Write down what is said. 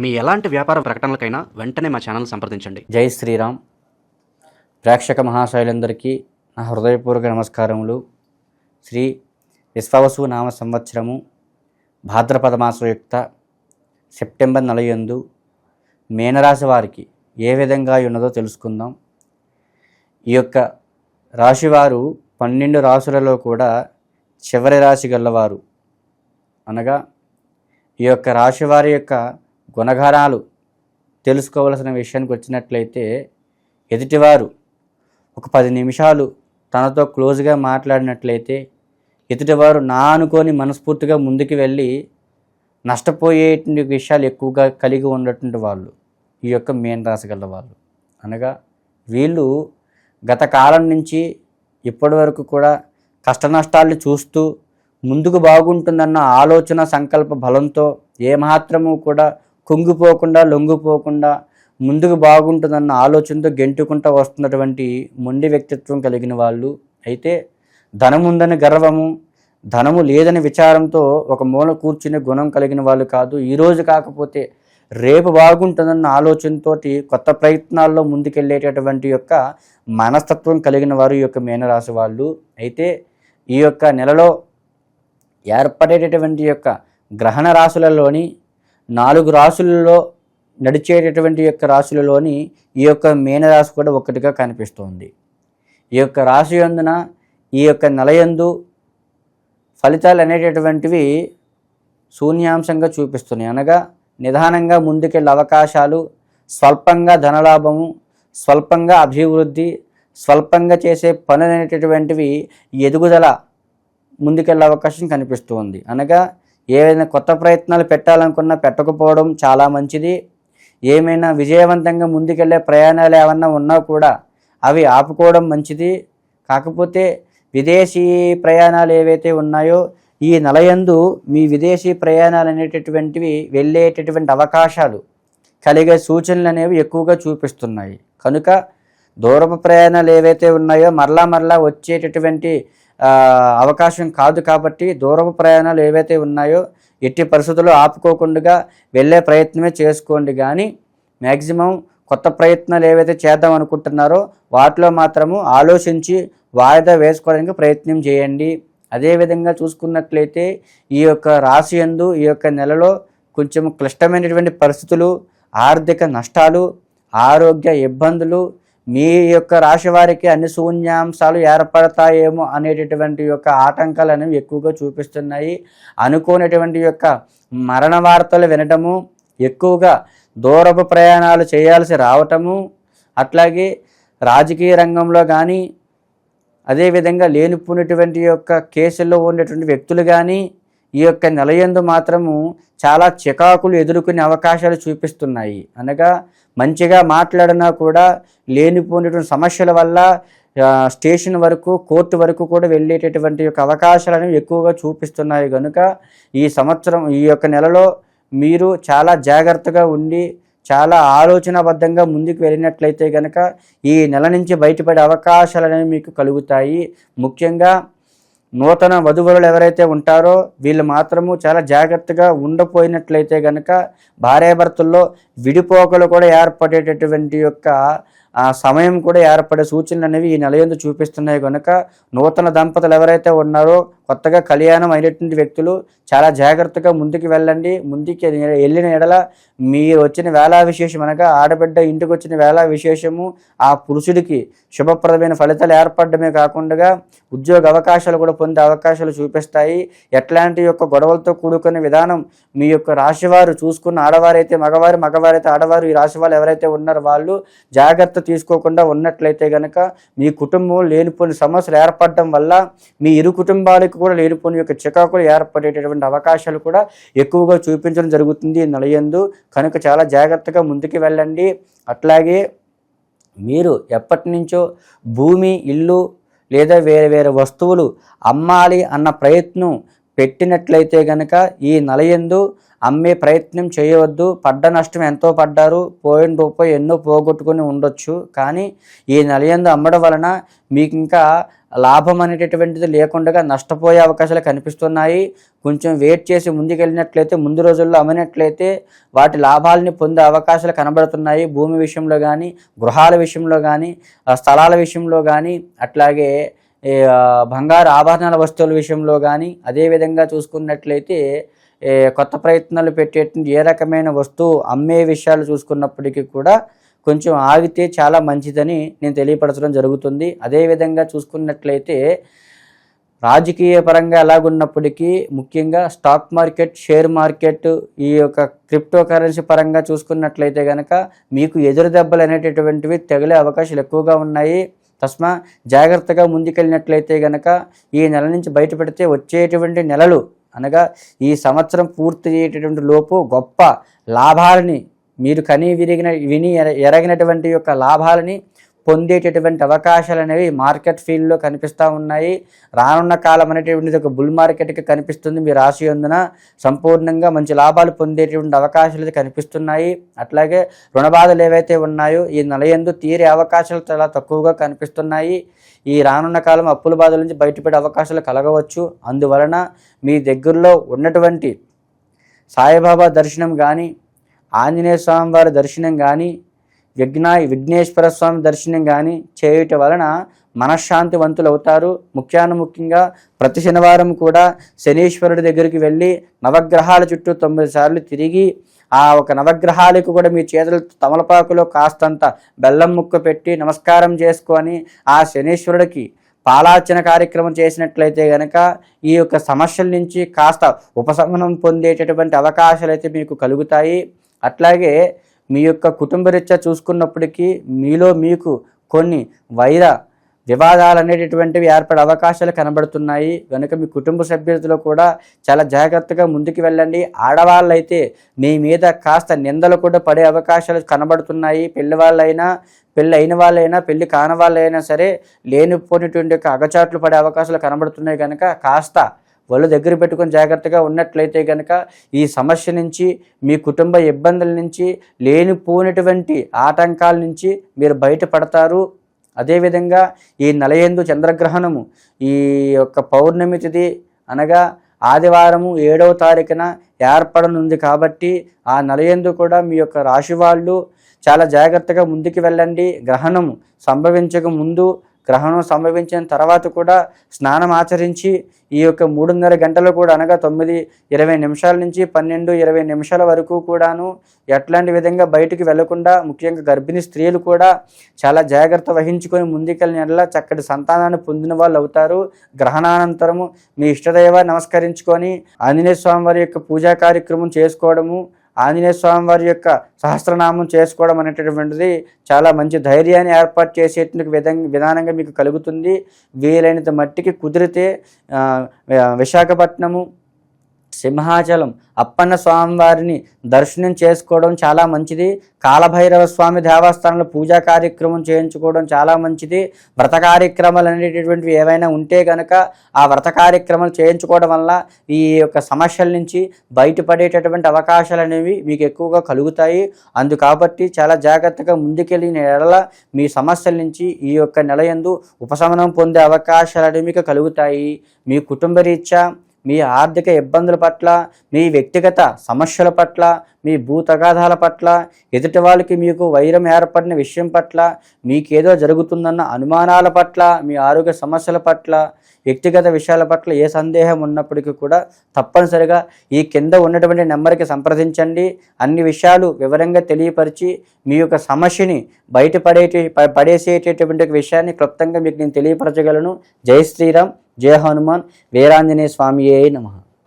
మీ ఎలాంటి వ్యాపార ప్రకటనలకైనా వెంటనే మా ఛానల్ సంప్రదించండి. జై శ్రీరామ్. ప్రేక్షక మహాశైలందరికీ నా హృదయపూర్వక నమస్కారములు. శ్రీ విశ్వవసు నామ సంవత్సరము భాద్రపద మాసయుక్త సెప్టెంబర్ నలయందు మేనరాశి వారికి ఏ విధంగా ఉన్నదో తెలుసుకుందాం. ఈ యొక్క రాశివారు పన్నెండు రాశులలో కూడా చివరి రాశి గలవారు. అనగా ఈ యొక్క రాశివారి యొక్క గుణగణాలు తెలుసుకోవలసిన విషయానికి వచ్చినట్లయితే ఎదుటివారు ఒక పది నిమిషాలు తనతో క్లోజ్గా మాట్లాడినట్లయితే ఎదుటివారు నా అనుకొని మనస్ఫూర్తిగా ముందుకు వెళ్ళి నష్టపోయేటువంటి విషయాలు ఎక్కువగా కలిగి ఉన్నటువంటి వాళ్ళు ఈ యొక్క మేన్ రాసగల వాళ్ళు. అనగా వీళ్ళు గత కాలం నుంచి ఇప్పటి వరకు కూడా కష్ట నష్టాలను చూస్తూ ముందుకు బాగుంటుందన్న ఆలోచన సంకల్ప బలంతో ఏమాత్రము కూడా కుంగిపోకుండా లొంగిపోకుండా ముందుకు బాగుంటుందన్న ఆలోచనతో గెంటుకుంటూ వస్తున్నటువంటి మొండి వ్యక్తిత్వం కలిగిన వాళ్ళు అయితే ధనముందని గర్వము ధనము లేదని విచారంతో ఒక మూల కూర్చునే గుణం కలిగిన వాళ్ళు కాదు. ఈరోజు కాకపోతే రేపు బాగుంటుందన్న ఆలోచనతోటి కొత్త ప్రయత్నాల్లో ముందుకెళ్ళేటటువంటి యొక్క మనస్తత్వం కలిగిన వారు ఈ యొక్క మీనరాశి వాళ్ళు అయితే ఈ యొక్క నెలలో ఏర్పడేటటువంటి యొక్క గ్రహణ రాశులలోని నాలుగు రాశులలో నడిచేటటువంటి యొక్క రాశులలోని ఈ యొక్క మీనరాశి కూడా ఒకటిగా కనిపిస్తోంది. ఈ యొక్క రాశి యందున ఈ యొక్క నెలయందు ఫలితాలు అనేటటువంటివి శూన్యాంశంగా చూపిస్తున్నాయి. అనగా నిదానంగా ముందుకెళ్ళే అవకాశాలు స్వల్పంగా ధనలాభము స్వల్పంగా అభివృద్ధి స్వల్పంగా చేసే పనులు అనేటటువంటివి ఎదుగుదల ముందుకెళ్ళే అవకాశం కనిపిస్తుంది. అనగా ఏవైనా కొత్త ప్రయత్నాలు పెట్టాలనుకున్నా పెట్టకపోవడం చాలా మంచిది. ఏమైనా విజయవంతంగా ముందుకెళ్ళే ప్రయాణాలు ఏమన్నా ఉన్నా కూడా అవి ఆపుకోవడం మంచిది. కాకపోతే విదేశీ ప్రయాణాలు ఏవైతే ఉన్నాయో ఈ నెలయందు మీ విదేశీ ప్రయాణాలు అనేటటువంటివి వెళ్ళేటటువంటి అవకాశాలు కలిగే సూచనలు అనేవి ఎక్కువగా చూపిస్తున్నాయి. కనుక దూరపు ప్రయాణాలు ఏవైతే ఉన్నాయో మరలా మరలా వచ్చేటటువంటి అవకాశం కాదు కాబట్టి దూరపు ప్రయాణాలు ఏవైతే ఉన్నాయో ఎట్టి పరిస్థితుల్లో ఆపుకోకుండా వెళ్ళే ప్రయత్నమే చేసుకోండి. కానీ మ్యాక్సిమం కొత్త ప్రయత్నాలు ఏవైతే చేద్దాం అనుకుంటున్నారో వాటిలో మాత్రము ఆలోచించి వాయిదా వేసుకోవడానికి ప్రయత్నం చేయండి. అదేవిధంగా చూసుకున్నట్లయితే ఈ యొక్క రాశి యందు ఈ యొక్క నెలలో కొంచెం క్లిష్టమైనటువంటి పరిస్థితులు ఆర్థిక నష్టాలు ఆరోగ్య ఇబ్బందులు మీ యొక్క రాశి వారికి అన్ని శూన్యాంశాలు ఏర్పడతాయేమో అనేటటువంటి యొక్క ఆటంకాలు అనేవి ఎక్కువగా చూపిస్తున్నాయి. అనుకోనటువంటి యొక్క మరణ వార్తలు వినటము ఎక్కువగా దూరపు ప్రయాణాలు చేయాల్సి రావటము అట్లాగే రాజకీయ రంగంలో కానీ అదేవిధంగా లేనిపోయినటువంటి యొక్క కేసుల్లో ఉన్నటువంటి వ్యక్తులు కానీ ఈ యొక్క నెలయందు మాత్రము చాలా చికాకులు ఎదుర్కొనే అవకాశాలు చూపిస్తున్నాయి. అనగా మంచిగా మాట్లాడినా కూడా లేనిపోయినటువంటి సమస్యల వల్ల స్టేషన్ వరకు కోర్టు వరకు కూడా వెళ్ళేటటువంటి యొక్క అవకాశాలను ఎక్కువగా చూపిస్తున్నాయి. కనుక ఈ సంవత్సరం ఈ యొక్క నెలలో మీరు చాలా జాగ్రత్తగా ఉండి చాలా ఆలోచనాబద్ధంగా ముందుకు వెళ్ళినట్లయితే కనుక ఈ నెల నుంచి బయటపడే అవకాశాలు అనేవి మీకు కలుగుతాయి. ముఖ్యంగా నూతన వధువరులు ఎవరైతే ఉంటారో వీళ్ళు మాత్రము చాలా జాగ్రత్తగా ఉండపోయినట్లయితే కనుక భార్యాభర్తల్లో విడిపోకలు కూడా ఏర్పడేటటువంటి యొక్క ఆ సమయం కూడా ఏర్పడే సూచనలు అనేవి ఈ నెల ఎందు చూపిస్తున్నాయి కనుక నూతన దంపతులు ఎవరైతే ఉన్నారో కొత్తగా కళ్యాణం అయినటువంటి వ్యక్తులు చాలా జాగ్రత్తగా ముందుకు వెళ్ళండి. ముందుకు వెళ్ళిన ఎడల మీరు వచ్చిన వేళా విశేషం అనగా ఆడబిడ్డ ఇంటికి వచ్చిన వేళా విశేషము ఆ పురుషుడికి శుభప్రదమైన ఫలితాలు ఏర్పడమే కాకుండా ఉద్యోగ అవకాశాలు కూడా పొందే అవకాశాలు చూపిస్తాయి. ఎట్లాంటి యొక్క గొడవలతో కూడుకున్న విధానం మీ యొక్క రాశివారు చూసుకున్న ఆడవారైతే మగవారు మగవారైతే ఆడవారు ఈ రాశి వాళ్ళు ఎవరైతే ఉన్నారో వాళ్ళు జాగ్రత్త తీసుకోకుండా ఉన్నట్లయితే గనక మీ కుటుంబం లేనిపోని సమస్యలు ఏర్పడడం వల్ల మీ ఇరు కుటుంబాలకు కూడా లేనిపోని యొక్క చికాకులు ఏర్పడేటటువంటి అవకాశాలు కూడా ఎక్కువగా చూపించడం జరుగుతుంది నలయందు కనుక చాలా జాగ్రత్తగా ముందుకు వెళ్ళండి. అట్లాగే మీరు ఎప్పటి నుంచో భూమి ఇల్లు లేదా వేరే వేరే వస్తువులు అమ్మాలి అన్న ప్రయత్నం పెట్టినట్లయితే గనక ఈ నలయందు అమ్మే ప్రయత్నం చేయవద్దు పడ్డ నష్టం ఎంతో పడ్డారు పోయిన రూపాయి ఎన్నో పోగొట్టుకుని ఉండొచ్చు. కానీ ఈ నెలయందు అమ్మడం వలన మీకు ఇంకా లాభం అనేటటువంటిది లేకుండా నష్టపోయే అవకాశాలు కనిపిస్తున్నాయి. కొంచెం వెయిట్ చేసి ముందుకెళ్ళినట్లయితే ముందు రోజుల్లో అమ్మినట్లయితే వాటి లాభాలని పొందే అవకాశాలు కనబడుతున్నాయి. భూమి విషయంలో కానీ గృహాల విషయంలో కానీ స్థలాల విషయంలో కానీ అట్లాగే బంగారు ఆభరణాల వస్తువుల విషయంలో కానీ అదేవిధంగా చూసుకున్నట్లయితే కొత్త ప్రయత్నాలు పెట్టేటువంటి ఏ రకమైన వస్తువు అమ్మే విషయాలు చూసుకున్నప్పటికీ కూడా కొంచెం ఆగితే చాలా మంచిదని నేను తెలియపరచడం జరుగుతుంది. అదేవిధంగా చూసుకున్నట్లయితే రాజకీయ పరంగా ఎలాగున్నప్పటికీ ముఖ్యంగా స్టాక్ మార్కెట్ షేర్ మార్కెట్ ఈ యొక్క క్రిప్టో కరెన్సీ పరంగా చూసుకున్నట్లయితే కనుక మీకు ఎదురు దెబ్బలు అనేటటువంటివి తగిలే అవకాశాలు ఎక్కువగా ఉన్నాయి. తస్మా జాగ్రత్తగా ముందుకెళ్ళినట్లయితే గనక ఈ నెల నుంచి బయటపెడితే వచ్చేటువంటి నెలలు అనగా ఈ సంవత్సరం పూర్తి అయ్యేటటువంటి లోపు గొప్ప లాభాలని మీరు కని విరిగిన విని ఎర- ఎరగినటువంటి యొక్క లాభాలని పొందేటటువంటి అవకాశాలు అనేవి మార్కెట్ ఫీల్డ్లో కనిపిస్తూ ఉన్నాయి. రానున్న కాలం అనేటువంటిది ఒక బుల్ మార్కెట్కి కనిపిస్తుంది. మీ రాశి అందున సంపూర్ణంగా మంచి లాభాలు పొందేటటువంటి అవకాశాలు అయితే కనిపిస్తున్నాయి. అట్లాగే రుణ బాధలు ఏవైతే ఉన్నాయో ఈ నెలయందు తీరే అవకాశాలు చాలా తక్కువగా కనిపిస్తున్నాయి. ఈ రానున్న కాలం అప్పుల బాధల నుంచి బయటపడే అవకాశాలు కలగవచ్చు. అందువలన మీ దగ్గరలో ఉన్నటువంటి సాయిబాబా దర్శనం కానీ ఆంజనేయ స్వామివారి దర్శనం కానీ విఘ్న విఘ్నేశ్వర స్వామి దర్శనం కానీ చేయటం వలన మనశ్శాంతివంతులు అవుతారు ముఖ్యాన ముఖ్యంగా ప్రతి శనివారం కూడా శనీశ్వరుడి దగ్గరికి వెళ్ళి నవగ్రహాల చుట్టూ తొమ్మిది సార్లు తిరిగి ఆ ఒక నవగ్రహాలకు కూడా మీ చేతులు తమలపాకులో కాస్తంత బెల్లం ముక్క పెట్టి నమస్కారం చేసుకొని ఆ శనీశ్వరుడికి పాలార్చన కార్యక్రమం చేసినట్లయితే గనక ఈ యొక్క సమస్యల నుంచి కాస్త ఉపశమనం పొందేటటువంటి అవకాశాలు అయితే మీకు కలుగుతాయి. అట్లాగే మీ యొక్క కుటుంబరీత్యా చూసుకున్నప్పటికీ మీలో మీకు కొన్ని వైర వివాదాలు అనేటటువంటివి ఏర్పడే అవకాశాలు కనబడుతున్నాయి. కనుక మీ కుటుంబ సభ్యులతో కూడా చాలా జాగ్రత్తగా ముందుకు వెళ్ళండి. ఆడవాళ్ళైతే మీ మీద కాస్త నిందలు కూడా పడే అవకాశాలు కనబడుతున్నాయి. పెళ్ళి వాళ్ళైనా పెళ్ళి అయిన వాళ్ళైనా పెళ్ళి కాని వాళ్ళైనా సరే లేనిపోయినటువంటి యొక్క అగచాట్లు పడే అవకాశాలు కనబడుతున్నాయి. కనుక కాస్త వాళ్ళు దగ్గర పెట్టుకొని జాగ్రత్తగా ఉన్నట్లయితే కనుక ఈ సమస్య నుంచి మీ కుటుంబ ఇబ్బందుల నుంచి లేనిపోయినటువంటి ఆటంకాల నుంచి మీరు బయటపడతారు. అదేవిధంగా ఈ నలయందు చంద్రగ్రహణము ఈ యొక్క పౌర్ణమి తిథి అనగా ఆదివారము ఏడవ తారీఖున ఏర్పడనుంది కాబట్టి ఆ నలయందు కూడా మీ యొక్క రాశి వాళ్ళు చాలా జాగ్రత్తగా ముందుకు వెళ్ళండి. గ్రహణము సంభవించక ముందు గ్రహణం సంభవించిన తర్వాత కూడా స్నానం ఆచరించి ఈ యొక్క మూడున్నర గంటలు కూడా అనగా తొమ్మిది ఇరవై నిమిషాల నుంచి పన్నెండు ఇరవై నిమిషాల వరకు కూడాను ఎట్లాంటి విధంగా బయటికి వెళ్ళకుండా ముఖ్యంగా గర్భిణీ స్త్రీలు కూడా చాలా జాగ్రత్త వహించుకొని ముందుకెళ్ళిన ఎడల చక్కటి సంతానాన్ని పొందిన వాళ్ళు అవుతారు. గ్రహణానంతరము మీ ఇష్టదైవాన్ని నమస్కరించుకొని ఆంజనేయ స్వామి వారి యొక్క పూజా కార్యక్రమం చేసుకోవడము ఆంజనేయ స్వామి వారి యొక్క సహస్రనామం చేసుకోవడం అనేటటువంటిది చాలా మంచి ధైర్యాన్ని ఏర్పాటు చేసేందుకు విధంగా విధానంగా మీకు కలుగుతుంది. వీలైనంత మట్టికి కుదిరితే విశాఖపట్నము సింహాచలం. అప్పన్న స్వామి వారిని దర్శనం చేసుకోవడం చాలా మంచిది. కాలభైరవ స్వామి దేవస్థానంలో పూజా కార్యక్రమం చేయించుకోవడం చాలా మంచిది. వ్రత కార్యక్రమాలు అనేటటువంటివి ఏవైనా ఉంటే కనుక ఆ వ్రత కార్యక్రమాలు చేయించుకోవడం వల్ల ఈ యొక్క సమస్యల నుంచి బయటపడేటటువంటి అవకాశాలు అనేవి మీకు ఎక్కువగా కలుగుతాయి. అందు కాబట్టి చాలా జాగ్రత్తగా ముందుకెళ్ళిన ఎడల మీ సమస్యల నుంచి ఈ యొక్క నెలయందు ఉపశమనం పొందే అవకాశాలు అనేవి మీకు కలుగుతాయి. మీ కుటుంబ రీత్యా మీ ఆర్థిక ఇబ్బందుల పట్ల మీ వ్యక్తిగత సమస్యల పట్ల మీ భూ తగాదాల పట్ల ఎదుటి వాళ్ళకి మీకు వైరం ఏర్పడిన విషయం పట్ల మీకేదో జరుగుతుందన్న అనుమానాల పట్ల మీ ఆరోగ్య సమస్యల పట్ల వ్యక్తిగత విషయాల పట్ల ఏ సందేహం ఉన్నప్పటికీ కూడా తప్పనిసరిగా ఈ కింద ఉన్నటువంటి నెంబర్కి సంప్రదించండి. అన్ని విషయాలు వివరంగా తెలియపరిచి మీ యొక్క సమస్యని బయటపడేటి పడేసేటటువంటి విషయాన్ని క్లుప్తంగా మీకు నేను తెలియపరచగలను. జై శ్రీరామ్ జయ హనుమాన్ వీరాంజనేయ స్వామియే నమ.